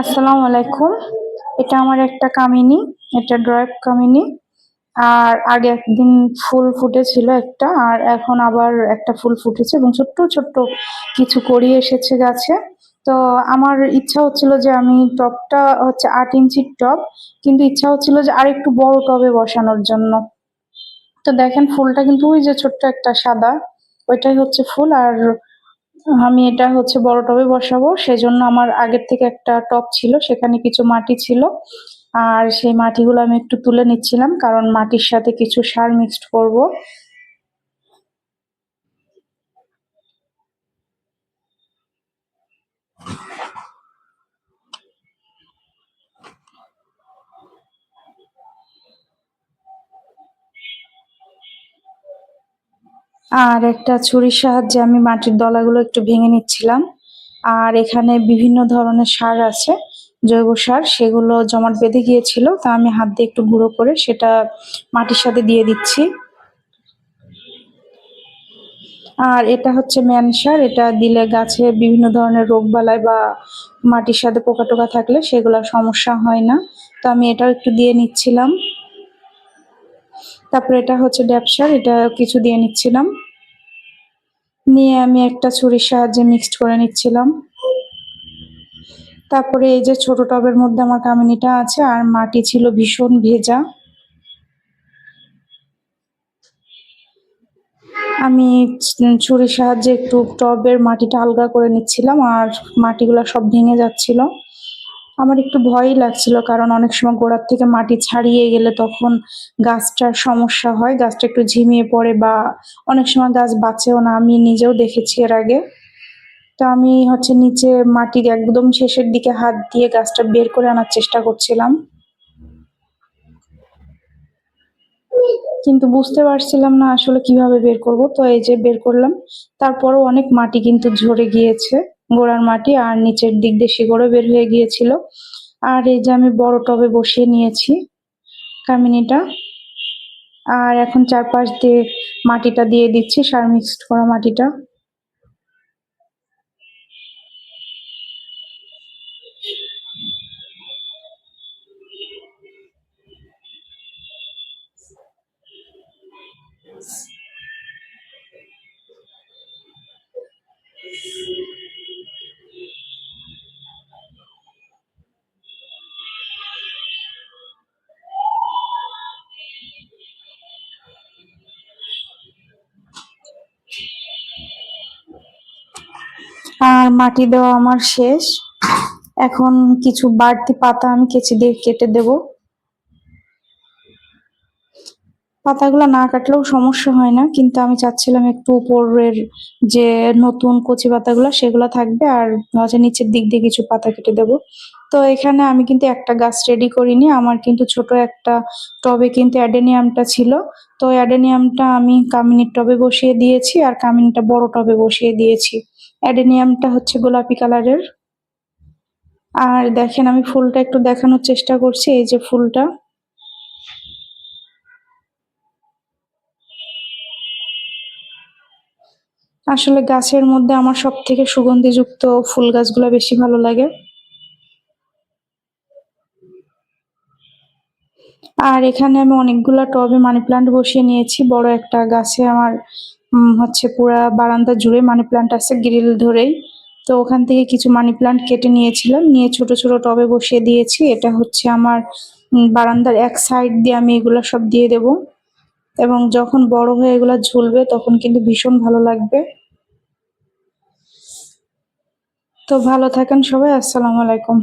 আসসালামু আলাইকুম। এটা আমার একটা কামিনী, এটা ড্রয়ের কামিনী। আর আগে একদিন ফুল ফুটেছিল একটা, আর এখন আবার একটা ফুল ফুটেছে এবং ছোট্ট ছোট্ট কিছু করি এসেছে গাছে। তো আমার ইচ্ছা হচ্ছিল যে আমি টবটা হচ্ছে আট ইঞ্চির টব কিন্তু ইচ্ছা হচ্ছিল যে আর একটু বড় টবে বসানোর জন্য। তো দেখেন ফুলটা কিন্তু ওই যে ছোট্ট একটা সাদা, ওইটাই হচ্ছে ফুল। আর আমি এটা হচ্ছে বড় টবে বসাবো। সেজন্য আমার আগের থেকে একটা টপ ছিল, সেখানে কিছু মাটি ছিল। আর সেই মাটিগুলো আমি একটু তুলে নিচ্ছিলাম, কারণ মাটির সাথে কিছু সার মিক্সড করব। আর একটা ছুরির সাহায্যে আমি মাটির দলাগুলো একটু ভেঙে নিচ্ছিলাম। আর এখানে বিভিন্ন ধরনের সার আছে, জৈব সার, সেগুলো জমাট বেঁধে গিয়েছিল, তা আমি হাত দিয়ে একটু গুঁড়ো করে সেটা মাটির সাথে দিয়ে দিচ্ছি। আর এটা হচ্ছে ম্যান সার, এটা দিলে গাছে বিভিন্ন ধরনের রোগ বালাই বা মাটির সাথে পোকা টোকা থাকলে সেগুলো সমস্যা হয় না। তো আমি এটাও একটু দিয়ে নিচ্ছিলাম। তারপরে এটা হচ্ছে ড্যাপসার এটা কিছু দিয়ে নিচ্ছিলাম। নিয়ে আমি একটা ছুরির সাহায্যে মিক্সড করে নিচ্ছিলাম। তারপরে এই যে ছোট টবের মধ্যে আমার কামিনিটা আছে, আর মাটি ছিল ভীষণ ভেজা। আমি ছুরির সাহায্যে একটু টবের মাটিটা আলগা করে নিচ্ছিলাম, আর মাটিগুলো সব ভেঙে যাচ্ছিল। আমার একটু ভয়ই লাগছিল, কারণ অনেক সময় গোড়ার থেকে মাটি ছাড়িয়ে গেলে তখন গাছটার সমস্যা হয়, গাছটা একটু ঝিমিয়ে পড়ে বা অনেক সময় গাছ বাঁচেও না, আমি নিজেও দেখেছি এর আগে। তো আমি হচ্ছে নিচে মাটির একদম শেষের দিকে হাত দিয়ে গাছটা বের করে আনার চেষ্টা করছিলাম। কিন্তু বুঝতে পারছিলাম না আসলে কীভাবে বের করব, তো এই যে বের করলাম, তারপরও অনেক মাটি কিন্তু ঝরে গিয়েছে। গোড়ার মাটি আর নিচের দিক দিয়ে শিকড়ও বের হয়ে গিয়েছিল। আর এই যে আমি বড় টবে বসিয়ে নিয়েছি কামিনিটা। আর এখন চারপাশ দিয়ে মাটিটা দিয়ে দিচ্ছি, সার মিক্সড করা মাটিটা। আর মাটি দেওয়া আমার শেষ। এখন কিছু বাড়তি পাতা আমি কেচি দিয়ে কেটে দেব। পাতাগুলো না কাটলেও সমস্যা হয় না, কিন্তু আমি চাচ্ছিলাম একটু উপরের যে নতুন কচি পাতাগুলো, সেগুলো থাকবে আর হচ্ছে নিচের দিক দিয়ে কিছু পাতা কেটে দেব। তো এখানে আমি কিন্তু একটা গাছ রেডি করিনি, আমার কিন্তু ছোট একটা টবে কিন্তু অ্যাডেনিয়ামটা ছিল। তো অ্যাডেনিয়ামটা আমি কামিনীর টবে বসিয়ে দিয়েছি আর কামিনীটা বড় টবে বসিয়ে দিয়েছি। অ্যাডেনিয়ামটা হচ্ছে গোলাপি কালারের। আর দেখেন আমি ফুলটা একটু দেখানোর চেষ্টা করছি, এই যে ফুলটা। আসলে গাছের মধ্যে আমার সব থেকে সুগন্ধিযুক্ত ফুল গাছগুলো বেশি ভালো লাগে। আর এখানে আমি অনেকগুলা টবে মানি প্লান্ট বসিয়ে নিয়েছি। বড় একটা গাছে আমার হচ্ছে পুরা বারান্দা জুড়ে মানি প্লান্ট আছে গ্রিল ধরেই। তো ওখান থেকে কিছু মানি প্লান্ট কেটে নিয়েছিলাম। নিয়ে ছোট ছোট টবে বসিয়ে দিয়েছি। এটা হচ্ছে আমার বারান্দার এক সাইড দিয়ে আমি এগুলো সব দিয়ে দেব। এবং যখন বড় হয়ে এগুলো ঝুলবে, তখন কিন্তু ভীষণ ভালো লাগবে। তো ভালো থাকেন সবাই, আসসালামু আলাইকুম।